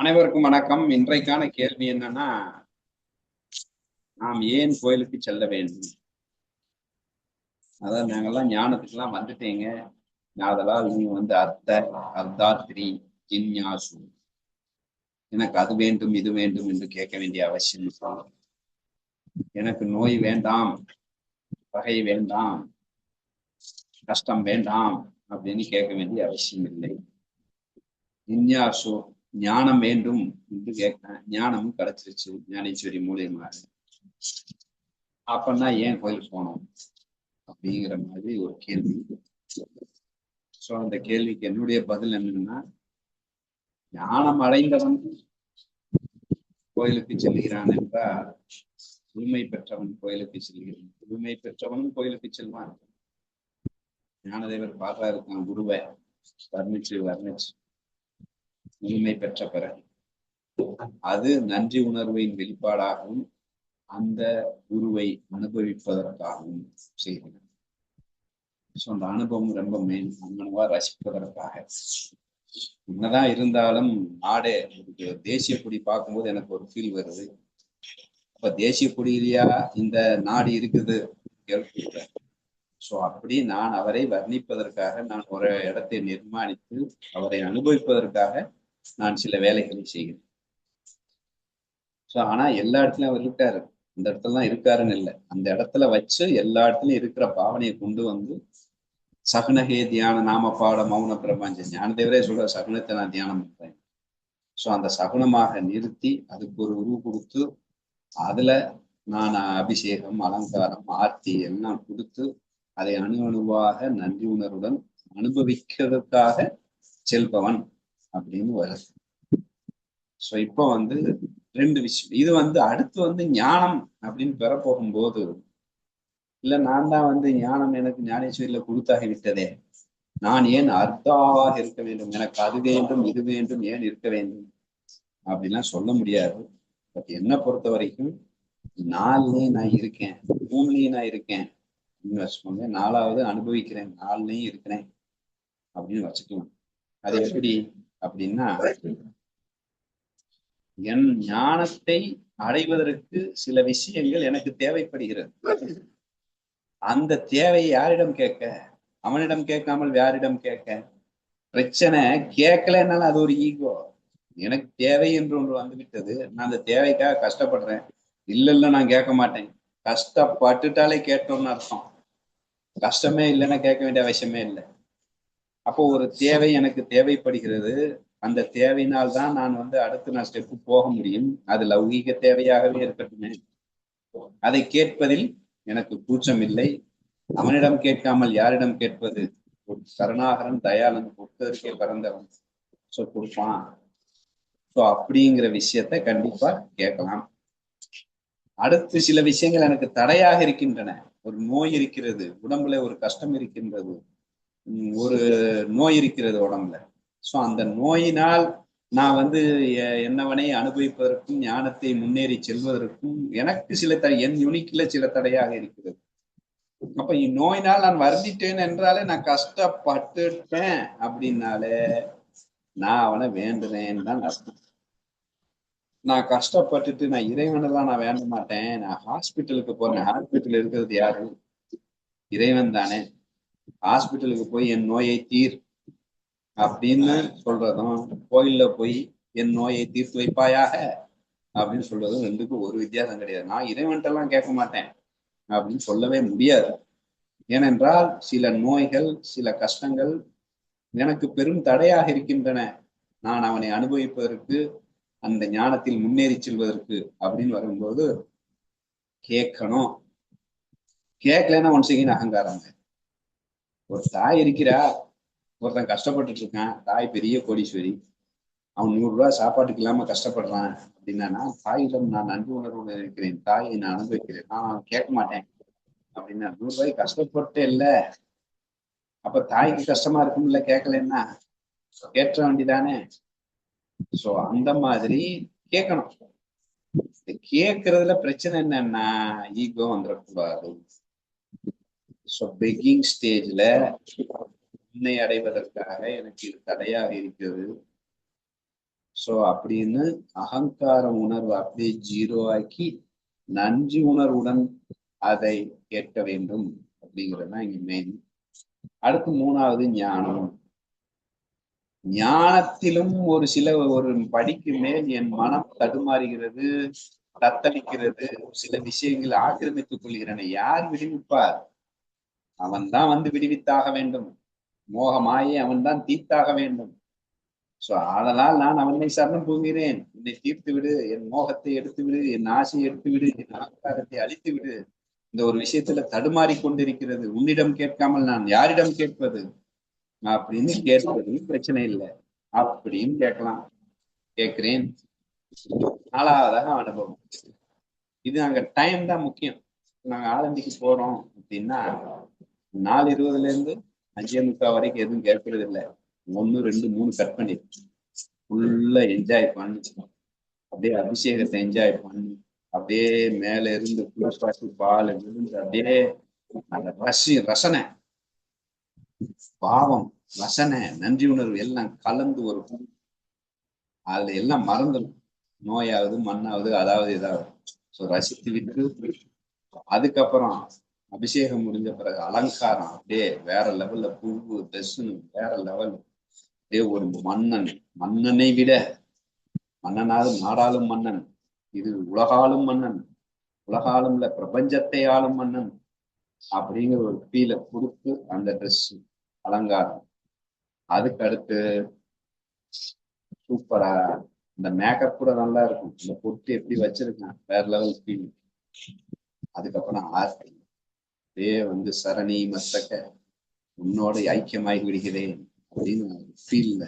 அனைவருக்கும் வணக்கம். இன்றைக்கான கேள்வி என்னன்னா நாம் ஏன் கோயிலுக்கு செல்ல வேண்டும்? அதான் நாங்கெல்லாம் ஞானத்துக்கெல்லாம் வந்துட்டீங்க. அதெல்லாம் நீங்க வந்து அர்த்த அர்த்தாத்ரி ஜின்யாசு எனக்கு அது வேண்டும் இது வேண்டும் என்று கேட்க வேண்டிய அவசியம் எனக்கு நோய் வேண்டாம் பகை வேண்டாம் கஷ்டம் வேண்டாம் அப்படின்னு கேட்க வேண்டிய அவசியம் இல்லை. இன்யாசு ஞானம் வேண்டும் என்று கேட்கிறேன் ஞானமும் கிடைச்சிருச்சு. ஞானேஸ்வரி மூலியமா. அப்பன்னா ஏன் கோயிலுக்கு போனோம்? அப்படிங்கிற மாதிரி ஒரு கேள்வி. சோ அந்த கேள்விக்கு என்னுடைய பதில் என்னன்னா ஞானம் அடைந்தவன் கோயிலுக்கு செல்கிறான் என்றால் உரிமை பெற்றவன் கோயிலுக்கு செல்கிறான். உரிமை பெற்றவனும் கோயிலுக்கு செல்வான். ஞானதேவர் பாத்தா இருக்கான் குருவை. வர்ணிச்சு வர்ணிச்சு. முழுமை பெற்ற பிறகு. அது நன்றி உணர்வின் வெளிப்பாடாகவும் அந்த குருவை அனுபவிப்பதற்காகவும் செய்கிறார் ஸோ அந்த அனுபவம் ரொம்ப மேன் அங்கனவா ரசிப்பதற்காக. என்னதான் இருந்தாலும் நாடே தேசிய கொடி பார்க்கும்போது எனக்கு ஒரு ஃபீல் வருது. அப்ப தேசிய கொடியிலையா இந்த நாடு இருக்குது? சோ ஸோ அப்படி நான் அவரை வர்ணிப்பதற்காக நான் ஒரு இடத்தை நிர்மாணித்து அவரை அனுபவிப்பதற்காக நான் சில வேலைகளை செய்கிறேன். ஸோ ஆனா எல்லா இடத்துலயும் அவர் இருக்காரு. அந்த இடத்துல தான் இருக்காருன்னு இல்லை. அந்த இடத்துல வச்சு எல்லா இடத்துலயும் இருக்கிற பாவனையை கொண்டு வந்து சகுனகே தியான நாம பாட மௌன பிரபஞ்ச ஞானதேவரே சொல்ற சகுனத்தை நான் தியானம் பண்றேன். ஸோ அந்த சகுனமாக நிறுத்தி அதுக்கு ஒரு உருவு கொடுத்து அதுல நான் அபிஷேகம் அலங்காரம் ஆர்த்தி எல்லாம் கொடுத்து அதை அணு அணுவாக நன்றி உணர்வுடன் அனுபவிக்கிறதுக்காக செல்பவன். அப்படின்னு வருது ஸோ இப்போ வந்து ரெண்டு விஷயம். இது வந்து அடுத்து வந்து ஞானம் அப்படின்னு பெற போகும்போது இல்ல நான் தான் வந்து ஞானம் எனக்கு ஞானேஸ்வரியில கொடுத்தாகி விட்டதே. நான் ஏன் அர்த்தாவாக இருக்க வேண்டும்? எனக்கு அது வேண்டும் இது வேண்டும் ஏன் இருக்க வேண்டும்? அப்படிலாம் சொல்ல முடியாது. பட் என்ன பொறுத்த வரைக்கும் நாலுலயும் நான் இருக்கேன். மூணுலயும் நான் இருக்கேன். அப்படின்னு வச்சுக்கோங்க நாலாவது அனுபவிக்கிறேன். நாலுலயும் இருக்கிறேன். அப்படின்னு வச்சுக்கலாம் அது எப்படி? அப்படின்னா என் ஞானத்தை அடைவதற்கு சில விஷயங்கள் எனக்கு தேவைப்படுகிறது. அந்த தேவையை யாரிடம் கேட்க? அவனிடம் கேட்காமல் யாரிடம் கேட்க? பிரச்சனை கேட்கலனால அது ஒரு ஈகோ. எனக்கு தேவை என்று ஒன்று வந்து விட்டது நான் அந்த தேவைக்காக கஷ்டப்படுறேன். இல்ல இல்ல நான் கேட்க மாட்டேன். கஷ்டப்பட்டுட்டாலே கேட்டோம்னு அர்த்தம். கஷ்டமே இல்லைன்னா கேட்க வேண்டிய அவசியமே இல்லை. அப்போ ஒரு தேவை எனக்கு தேவைப்படுகிறது. அந்த தேவையினால் தான் நான் வந்து அடுத்து நான் ஸ்டெப்பு போக முடியும். அது லௌகீக தேவையாகவே இருக்கட்டுமே. அதை கேட்பதில் எனக்கு கூச்சம் இல்லை. அவனிடம் கேட்காமல் யாரிடம் கேட்பது? ஒரு சரணாகரன் தயாளன் கொடுத்ததற்கே பிறந்தவன் சோ கொடுப்பான். சோ அப்படிங்கிற விஷயத்த கண்டிப்பா கேட்கலாம். அடுத்து சில விஷயங்கள் எனக்கு தடையாக இருக்கின்றன. ஒரு நோய் இருக்கிறது உடம்புல ஒரு கஷ்டம் இருக்கின்றது. ஒரு நோய் இருக்கிறது உடம்புல. சோ அந்த நோயினால் நான் வந்து என்னவனை அனுபவிப்பதற்கும் ஞானத்தை முன்னேறி செல்வதற்கும் எனக்கு சில தடை என் யூனிக்ல சில தடையாக இருக்கிறது. அப்ப இந்நோயினால் நான் வருந்திட்டேன் என்றாலே நான் கஷ்டப்பட்டுட்டேன் அப்படின்னாலே நான் அவனை வேண்டுனேன்னு தான் அர்த்தம். நான் கஷ்டப்பட்டுட்டு நான் இறைவனெல்லாம் நான் வேண்ட மாட்டேன். நான் ஹாஸ்பிட்டலுக்கு போறேன். ஹாஸ்பிட்டல் இருக்கிறது யாரு? இறைவன் தானே. ஹாஸ்பிட்டலுக்கு போய் என் நோயை தீர் அப்படின்னு சொல்றதும் கோயில்ல போய் என் நோயை தீர்த்து வைப்பாயாக அப்படின்னு சொல்றதும் ரெண்டுக்கும் ஒரு வித்தியாசம் கிடையாது. நான் இறைவன்ட்டெல்லாம் கேட்க மாட்டேன் அப்படின்னு சொல்லவே முடியாது. ஏனென்றால் சில நோய்கள் சில கஷ்டங்கள் எனக்கு பெரும் தடையாக இருக்கின்றன. நான் அவனை அனுபவிப்பதற்கு அந்த ஞானத்தில் முன்னேறி செல்வதற்கு அப்படின்னு வரும்போது கேட்கணும். கேட்கலன்னா ஒன் செகண்ட் அகங்காரம். ஒரு தாய் இருக்கிறா ஒருத்தன் கஷ்டப்பட்டுட்டு இருக்கான் தாய் பெரிய கோடீஸ்வரி. அவன் நூறு ரூபாய் சாப்பாட்டுக்கு இல்லாம கஷ்டப்படுறான் அப்படின்னா தாயிடம் நான் நன்றி உணர்வு இருக்கிறேன் தாயை நான் அனுபவிக்கிறேன். நான் கேட்க மாட்டேன் அப்படின்னா நூறு ரூபாய் கஷ்டப்பட்டு இல்ல. அப்ப தாய்க்கு கஷ்டமா இருக்கும்ல கேட்கலன்னா கேட்ட வேண்டிதானே? சோ அந்த மாதிரி கேட்கணும். கேட்கறதுல பிரச்சனை என்னன்னா ஈகோ வந்துடக்கூடாது ஸோ பெக்கிங் ஸ்டேஜில் உன்னை அடைவதற்காக எனக்கு இது தடையாக இருக்கிறது. சோ அப்படின்னு அகங்கார உணர்வு அப்படியே ஜீரோ ஆக்கி நன்றி உணர்வுடன் அதை கேட்க வேண்டும் அப்படிங்கிறது தான் இங்க மெயின் அடுத்து மூணாவது ஞானம். ஞானத்திலும் ஒரு சில ஒரு படிக்கு மேல் என் மனம் தடுமாறுகிறது தத்தளிக்கிறது. சில விஷயங்களை ஆக்கிரமித்துக் கொள்கிறன. யார் விடுவிப்பார்? அவன்தான் வந்து விடுவித்தாக வேண்டும். மோகமாயே அவன்தான் தீர்த்தாக வேண்டும். சோ அதனால் நான் அவனை சரணம் போகிறேன் என்னை தீர்த்து விடு. என் மோகத்தை எடுத்து விடு. என் ஆசையை எடுத்து விடு. என் அகங்காரத்தை அழித்து விடு. இந்த ஒரு விஷயத்துல தடுமாறி கொண்டிருக்கிறது. உன்னிடம் கேட்காமல் நான் யாரிடம் கேட்பது? அப்படின்னு கேட்பது பிரச்சனை இல்லை. அப்படின்னு கேட்கலாம். கேட்கிறேன். நாலாவதாக அனுபவம். இது நாங்க டைம் தான் முக்கியம். நாங்க ஆலந்திக்கு போறோம் அப்படின்னா நாலு இருபதுல இருந்து அஞ்சே முக்கால் வரைக்கும் எதுவும் கேட்கறது இல்லை. ஒன்னு ரெண்டு மூணு கட் பண்ணி ஃபுல்லா என்ஜாய் பண்ணி. அப்படியே அபிஷேகத்தை என்ஜாய் பண்ணி. அப்படியே மேல இருந்து பால் விழுந்து அப்படியே அந்த ரசி ரசனை. பாவம் ரசனை நன்றி உணர்வு எல்லாம் கலந்து ஒரு அதுல எல்லாம் மறந்துடும். நோயாவது மண்ணாவது அதாவது இதாவது. ஸோ ரசித்து விட்டு அதுக்கப்புறம் அபிஷேகம் முடிஞ்ச பிறகு அலங்காரம் அப்படியே வேற லெவல்ல பூவு ட்ரெஸ்ஸுன்னு வேற லெவல் அப்படியே ஒரு மன்னன் மன்னனை விட மன்னனாலும் நாடாலும் மன்னன். இது உலகாலும் மன்னன். உலகாலும்ல பிரபஞ்சத்தை ஆளும் மன்னன். அப்படிங்கிற ஒரு ஃபீலை கொடுத்து அந்த ட்ரெஸ் அலங்காரம். அதுக்கு அடுத்து சூப்பரா இந்த மேக்கப் கூட நல்லா இருக்கும். இந்த பொட்டு எப்படி வச்சிருக்கேன் வேற லெவல் ஃபீல் அதுக்கப்புறம் ஆர்ட் அப்படியே வந்து சரணி மத்தக்க உன்னோட ஐக்கியமாகி விடுகிறேன் அப்படின்னு ஃபீல்ல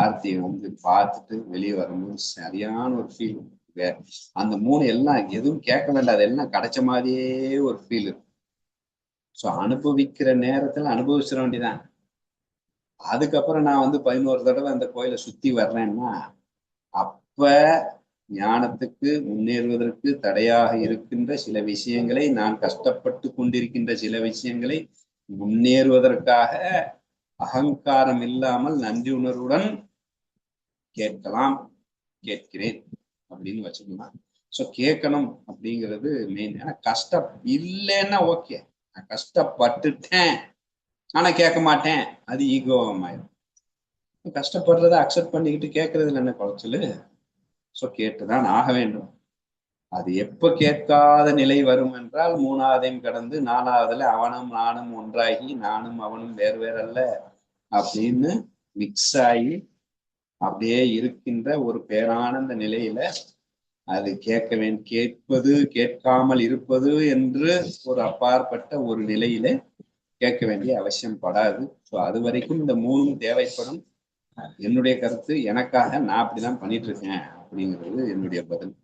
ஆர்த்தியை வந்து பார்த்துட்டு வெளியே வரும்போது சரியான ஒரு ஃபீல் அந்த மூணு எல்லாம் எதுவும் கேட்க வேண்டாம். அதெல்லாம் கிடைச்ச மாதிரியே ஒரு ஃபீல் இருக்கும். ஸோ அனுபவிக்கிற நேரத்துல அனுபவிச்சிட வேண்டியதான் அதுக்கப்புறம் நான் வந்து பதினோரு தடவை அந்த கோயிலை சுத்தி வர்றேன்னா அப்ப ஞானத்துக்கு முன்னேறுவதற்கு தடையாக இருக்கின்ற சில விஷயங்களை நான் கஷ்டப்பட்டு கொண்டிருக்கின்ற சில விஷயங்களை முன்னேறுவதற்காக அகங்காரம் இல்லாமல் நன்றி உணர்வுடன் கேட்கலாம் கேட்கிறேன் அப்படின்னு வச்சுக்கலாம் ஸோ கேட்கணும் அப்படிங்கிறது மெயின் ஏன்னா கஷ்டம் இல்லைன்னா ஓகே நான் கஷ்டப்பட்டுட்டேன். ஆனா கேட்க மாட்டேன். அது ஈகோவமாயிடும் கஷ்டப்படுறத அக்செப்ட் பண்ணிக்கிட்டு கேட்கறதுல என்ன குறைச்சல்? ஸோ கேட்டுதான் ஆக வேண்டும். அது எப்ப கேட்காத நிலை வரும் என்றால் மூணாவதையும் கடந்து நாலாவதுல அவனும் நானும் ஒன்றாகி நானும் அவனும் வேறு வேறல்ல அப்படின்னு மிக்ஸ் ஆகி அப்படியே இருக்கின்ற ஒரு பேரானந்த நிலையில அது கேட்க வேண்டும் கேட்பது கேட்காமல் இருப்பது என்று ஒரு அப்பாற்பட்ட ஒரு நிலையில கேட்க வேண்டிய அவசியம் படாது. ஸோ அது வரைக்கும் இந்த மூணும் தேவைப்படும். என்னுடைய கருத்து எனக்காக நான் அப்படிதான் பண்ணிட்டு இருக்கேன். அப்படிங்கிறது என்னுடைய பதில்.